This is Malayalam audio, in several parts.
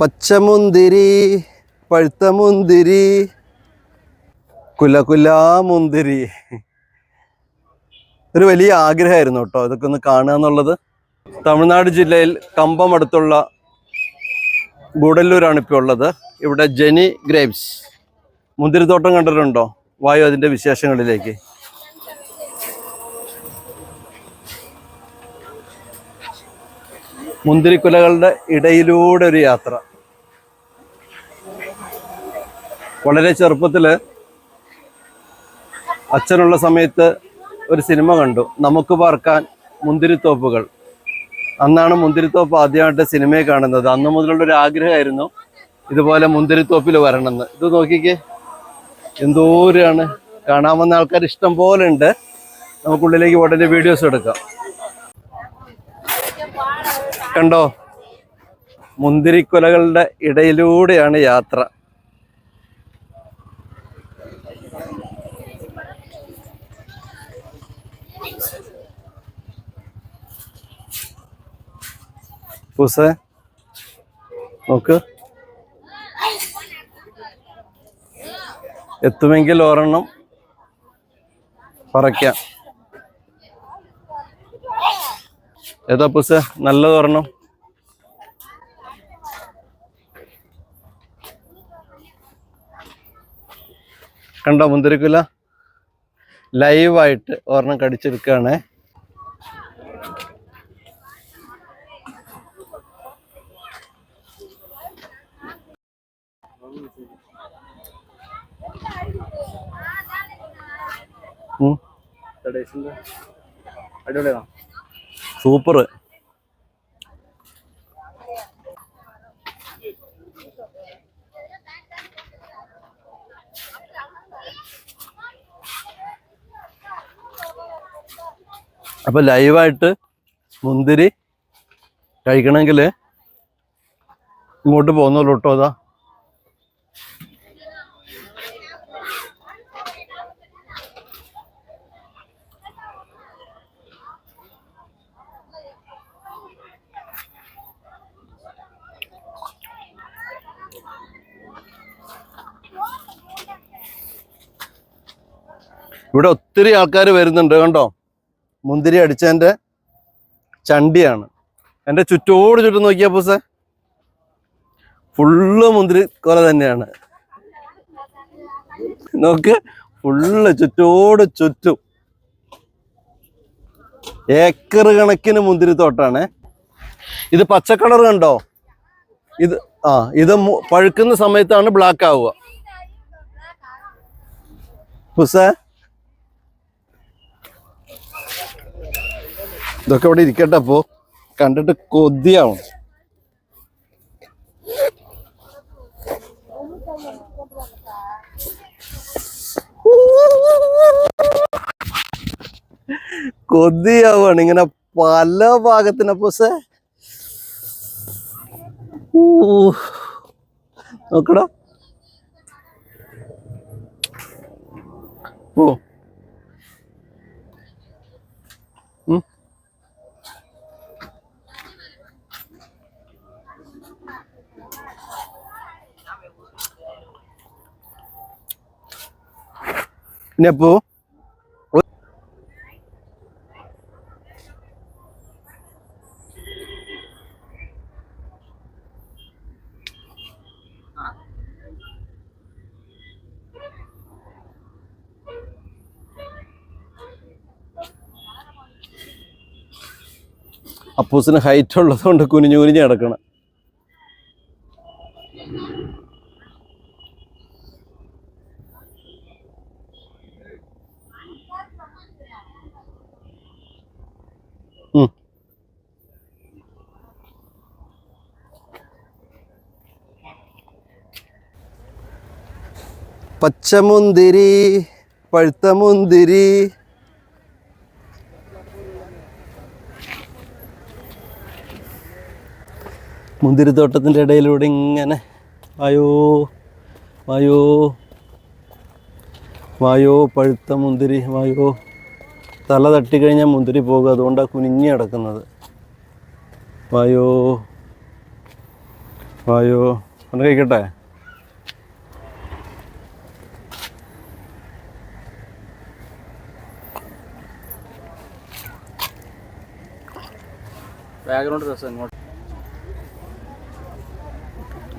പച്ചമുന്തിരി പഴുത്ത മുന്തിരി കുല കുലാ മുന്തിരി ഒരു വലിയ ആഗ്രഹമായിരുന്നു കേട്ടോ ഇതൊക്കെ ഒന്ന് കാണുക എന്നുള്ളത്. തമിഴ്നാട് ജില്ലയിൽ കമ്പം അടുത്തുള്ള ഗൂഡല്ലൂരാണ് ഇപ്പോൾ ഉള്ളത്. ഇവിടെ ജെനി ഗ്രേപ്സ്. മുന്തിരിത്തോട്ടം കണ്ടിട്ടുണ്ടോ? വായു അതിന്റെ വിശേഷങ്ങളിലേക്ക്. മുന്തിരിക്കുലകളുടെ ഇടയിലൂടെ ഒരു യാത്ര. വളരെ ചെറുപ്പത്തിൽ അച്ഛനുള്ള സമയത്ത് ഒരു സിനിമ കണ്ടു. നമുക്ക് പാർക്കാൻ മുന്തിരിത്തോപ്പുകൾ. അന്നാണ് മുന്തിരിത്തോപ്പ് ആദ്യമായിട്ട് സിനിമയെ കാണുന്നത്. അന്ന് മുതലുള്ള ഒരു ആഗ്രഹമായിരുന്നു ഇതുപോലെ മുന്തിരിത്തോപ്പിൽ വരണമെന്ന്. ഇത് നോക്കിക്കേ. എന്തോരാണ്. കാണാൻ വന്ന ആൾക്കാർ ഇഷ്ടം പോലെ ഉണ്ട്. നമുക്കുള്ളിലേക്ക് ഉടനെ വീഡിയോസ് എടുക്കാം. കണ്ടോ? മുന്തിരിക്കുലകളുടെ ഇടയിലൂടെയാണ് യാത്ര. പൂസേ നോക്ക്. എത്തുമെങ്കിൽ ഒരെണ്ണം പറിക്കാം. ഏതാ പൂസ നല്ലത് ഒരെണ്ണം. കണ്ടോ മുന്തിരിക്കുല? ലൈവായിട്ട് ഒരെണ്ണം കടിച്ചെടുക്കുകയാണ് അടിപൊളിയാണ്? സൂപ്പർ. അപ്പൊ ലൈവായിട്ട് മുന്തിരി കഴിക്കണമെങ്കിൽ ഇങ്ങോട്ട് പോകുന്നുള്ളൂ കേട്ടോ അതാ ഇവിടെ ഒത്തിരി ആൾക്കാർ വരുന്നുണ്ട് കണ്ടോ? മുന്തിരി അടിച്ചതിന്റെ ചണ്ടിയാണ്. എന്റെ ചുറ്റോട് ചുറ്റും നോക്കിയാ പൂസേ. ഫുള്ള് മുന്തിരി കൊല തന്നെയാണ്. നോക്ക് ഫുള്ള് ചുറ്റോട് ചുറ്റും. ഏക്കർ കണക്കിന് മുന്തിരി തോട്ടാണ്. ഇത് പച്ചക്കളർ കണ്ടോ? ഇത് ആ ഇത് പഴുക്കുന്ന സമയത്താണ് ബ്ലാക്ക് ആവുക. ഹുസേ ഇതൊക്കെ ഇവിടെ ഇരിക്കട്ടെ അപ്പോ. കണ്ടിട്ട് കൊതിയാവും. കൊതിയാവാണ്. ഇങ്ങനെ പല ഭാഗത്തിനപ്പോ സേ നോക്കടാ. ഓ. ഇനി അപ്പോ അപ്പൂസിന് ഹൈറ്റ് ഉള്ളതുകൊണ്ട് കുനിഞ്ഞു കുനിഞ്ഞ് കിടക്കണം പച്ചമുന്തിരി പഴുത്ത മുന്തിരി മുന്തിരിത്തോട്ടത്തിന്റെ ഇടയിലൂടെ ഇങ്ങനെ. വായോ വായോ. വായോ പഴുത്ത മുന്തിരി വായോ. തല തട്ടിക്കഴിഞ്ഞാൽ മുന്തിരി പോകും. അതുകൊണ്ടാണ് കുനിഞ്ഞ് കിടക്കുന്നത് വായോ. വായോ. ഒന്ന് കഴിക്കട്ടെ?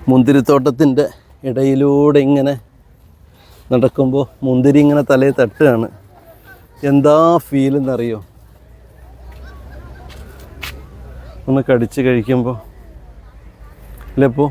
മുന്തിരിത്തോട്ടത്തിന്റെ ഇടയിലൂടെ ഇങ്ങനെ നടക്കുമ്പോൾ മുന്തിരി ഇങ്ങനെ തലയിൽ തട്ടുകയാണ്. എന്താ ഫീൽ എന്നറിയോ? ഒന്ന് കടിച്ച് കഴിക്കുമ്പോൾ ഇല്ലപ്പോ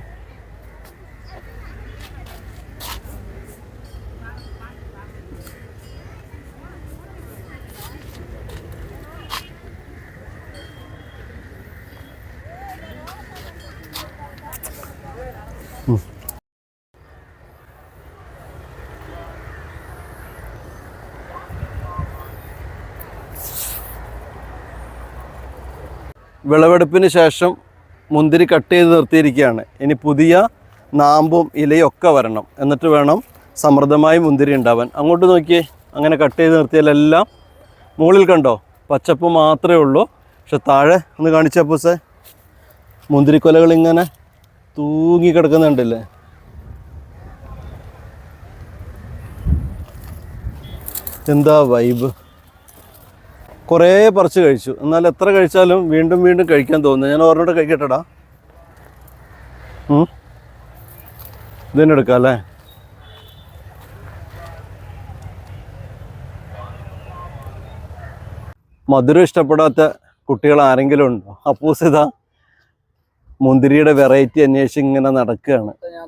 വിളവെടുപ്പിന് ശേഷം മുന്തിരി കട്ട് ചെയ്ത് നിർത്തിയിരിക്കുകയാണ്. ഇനി പുതിയ നാമ്പും ഇലയും ഒക്കെ വരണം. എന്നിട്ട് വേണം സമൃദ്ധമായി മുന്തിരി ഉണ്ടാവാൻ. അങ്ങോട്ട് നോക്കിയേ. അങ്ങനെ കട്ട് ചെയ്ത് നിർത്തിയാലെല്ലാം മുകളിൽ കണ്ടോ? പച്ചപ്പ് മാത്രമേ ഉള്ളൂ. പക്ഷെ താഴെ ഒന്ന് കാണിച്ചപ്പൂസേ മുന്തിരിക്കൊലകൾ ഇങ്ങനെ തൂങ്ങി കിടക്കുന്നുണ്ടല്ലേ? എന്താ വൈബ് കുറേ പറിച്ച് കഴിച്ചു. എന്നാൽ എത്ര കഴിച്ചാലും വീണ്ടും വീണ്ടും കഴിക്കാൻ തോന്നുന്നു ഞാൻ ഓർമ്മയോടെ കഴിക്കട്ടെടാ. ഇതന്നെ ഇതിനെ എടുക്കാം അല്ലേ? മധുരം ഇഷ്ടപ്പെടാത്ത കുട്ടികൾ ആരെങ്കിലും ഉണ്ടോ? അപ്പൂസ് ഇതാ മുന്തിരിയുടെ വെറൈറ്റി അന്വേഷിച്ച് ഇങ്ങനെ നടക്കുകയാണ്. ഞാൻ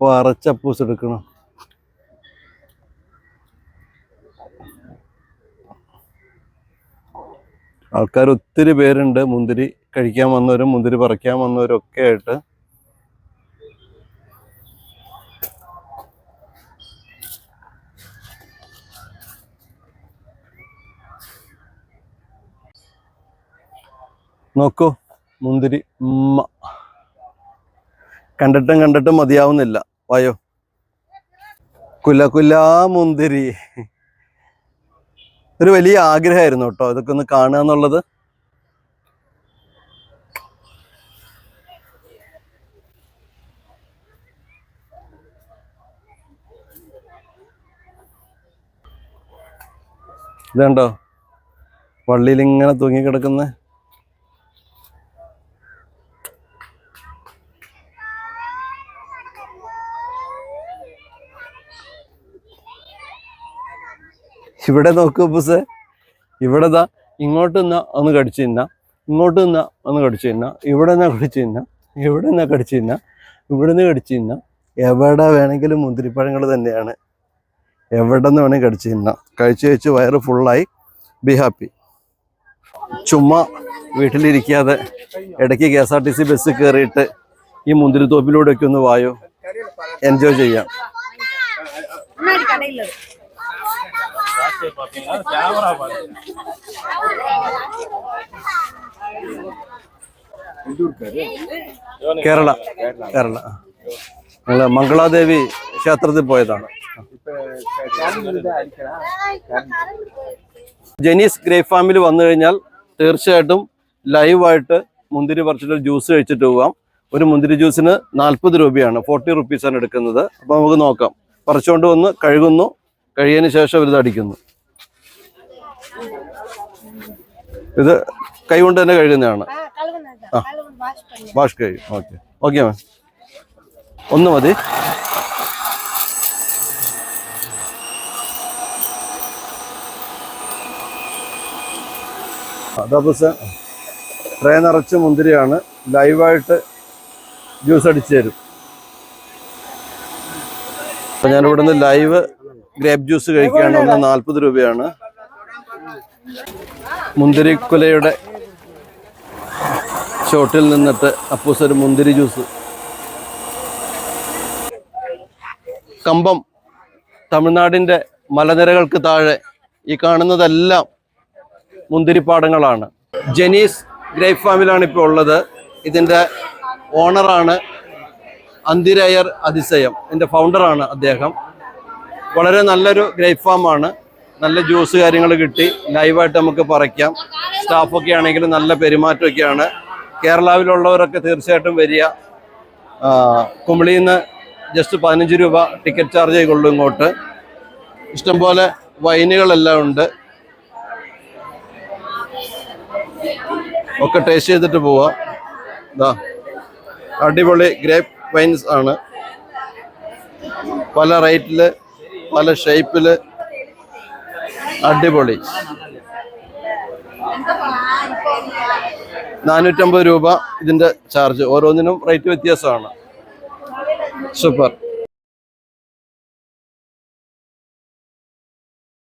തന്നെ അപ്പൂസ് എടുക്കണം. ആൾക്കാർ ഒത്തിരി പേരുണ്ട്. മുന്തിരി കഴിക്കാൻ വന്നവരും മുന്തിരി പറിക്കാൻ വന്നവരും ഒക്കെ ആയിട്ട്. നോക്കൂ മുന്തിരി ഉമ്മ. കണ്ടിട്ടും കണ്ടിട്ടും മതിയാവുന്നില്ല. വായോ. കുല കുലാ മുന്തിരി. ഒരു വലിയ ആഗ്രഹമായിരുന്നു കേട്ടോ ഇതൊക്കെ ഒന്ന് കാണുക എന്നുള്ളത്. ഇതുണ്ടോ? വള്ളിയിൽ ഇങ്ങനെ തൂങ്ങിക്കിടക്കുന്ന. ഇവിടെ നോക്കൂ ബുസ് ഇവിടെ ദാ ഇങ്ങോട്ട് നിന്ന ഒന്ന് കടിച്ചു തിന്ന. ഇങ്ങോട്ട് നിന്ന ഒന്ന് കടിച്ചു തിന്ന. ഇവിടെ നിന്നാ കടിച്ചു തിന്ന. ഇവിടെ നിന്നാ കടിച്ചു തിന്ന. ഇവിടെ നിന്ന് കടിച്ചു തിന്ന. എവിടെ വേണമെങ്കിലും മുന്തിരിപ്പഴങ്ങൾ തന്നെയാണ്. എവിടെ നിന്ന് വേണമെങ്കിൽ കടിച്ചു തിന്ന. കഴിച്ചു കഴിച്ച് വയറ് ഫുള്ളായി ബി ഹാപ്പി ചുമ്മാ വീട്ടിലിരിക്കാതെ ഇടയ്ക്ക് K S R T C bus കയറിയിട്ട് ഈ മുന്തിരിത്തോപ്പിലൂടെയൊക്കെ ഒന്ന് വായോ? എൻജോയ് ചെയ്യാം. முன்னாடி கடையில் കേരള കേരള ഞങ്ങൾ മംഗളാദേവി ക്ഷേത്രത്തിൽ പോയതാണ് ജെനീസ് ഗ്രേപ്പ് ഫാമിൽ വന്നു കഴിഞ്ഞാൽ തീർച്ചയായിട്ടും ലൈവായിട്ട് മുന്തിരി പറിച്ചിട്ട് ജ്യൂസ് കഴിച്ചിട്ട് പോവാം ഒരു മുന്തിരി ജ്യൂസിന് നാൽപ്പത് രൂപയാണ് ഫോർട്ടി റുപ്പീസാണ് എടുക്കുന്നത് അപ്പോൾ നമുക്ക് നോക്കാം പറിച്ചുകൊണ്ട് വന്ന് കഴുകുന്നു കഴിയതിന് ശേഷം ഇത് അടിക്കുന്നു. ഇത് കൈകൊണ്ട് തന്നെ കഴുകുന്നതാണ്. ആ വാഷ് കഴിയും. ഓക്കെ. Okay ma'am. ഒന്ന് മതി. അതപ്പോൾ ട്രേ നിറച്ച് മുന്തിരിയാണ്. ലൈവായിട്ട് ജ്യൂസ് അടിച്ചു തരും. അപ്പം ഞാനിവിടുന്ന് ലൈവ് ഗ്രേപ്പ് ജ്യൂസ് കഴിക്കുകയാണ്. ഒന്ന് നാൽപ്പത് രൂപയാണ്. മുന്തിരിക്കുലയുടെ ഷോട്ടിൽ നിന്നിട്ട് അപ്പൂസ് ഒരു മുന്തിരി ജ്യൂസ്. കമ്പം തമിഴ്നാടിന്റെ മലനിരകൾക്ക് താഴെ ഈ കാണുന്നതെല്ലാം മുന്തിരിപ്പാടങ്ങളാണ്. ജനീസ് ഗ്രേപ്പ് ഫാമിലാണ് ഇപ്പോൾ ഉള്ളത്. ഇതിന്റെ ഓണറാണ് അന്തിരയർ അതിശയം. ഇതിന്റെ ഫൗണ്ടറാണ് അദ്ദേഹം. വളരെ നല്ലൊരു ഗ്രേപ്പ് ഫാമാണ് നല്ല ജ്യൂസ് കാര്യങ്ങൾ കിട്ടി. ലൈവായിട്ട് നമുക്ക് പറിക്കാം. സ്റ്റാഫൊക്കെ ആണെങ്കിലും നല്ല പെരുമാറ്റമൊക്കെയാണ് കേരളാവിലുള്ളവരൊക്കെ തീർച്ചയായിട്ടും വരിക. കുമിളിയിൽ നിന്ന് ജസ്റ്റ് പതിനഞ്ച് രൂപ ടിക്കറ്റ് ചാർജ് ചെയ്തുള്ളൂ ഇങ്ങോട്ട്. ഇഷ്ടംപോലെ വൈനുകളെല്ലാം ഉണ്ട്. ഒക്കെ ടേസ്റ്റ് ചെയ്തിട്ട് പോവാം. ഇതാ അടിപൊളി ഗ്രേപ്പ് വൈൻസ് ആണ്. പല റേറ്റിൽ പല ഷേപ്പിൽ അടിപൊളി. നാനൂറ്റമ്പത് രൂപ ഇതിന്റെ ചാർജ് ഓരോന്നിനും റേറ്റ് വ്യത്യാസമാണ്. സൂപ്പർ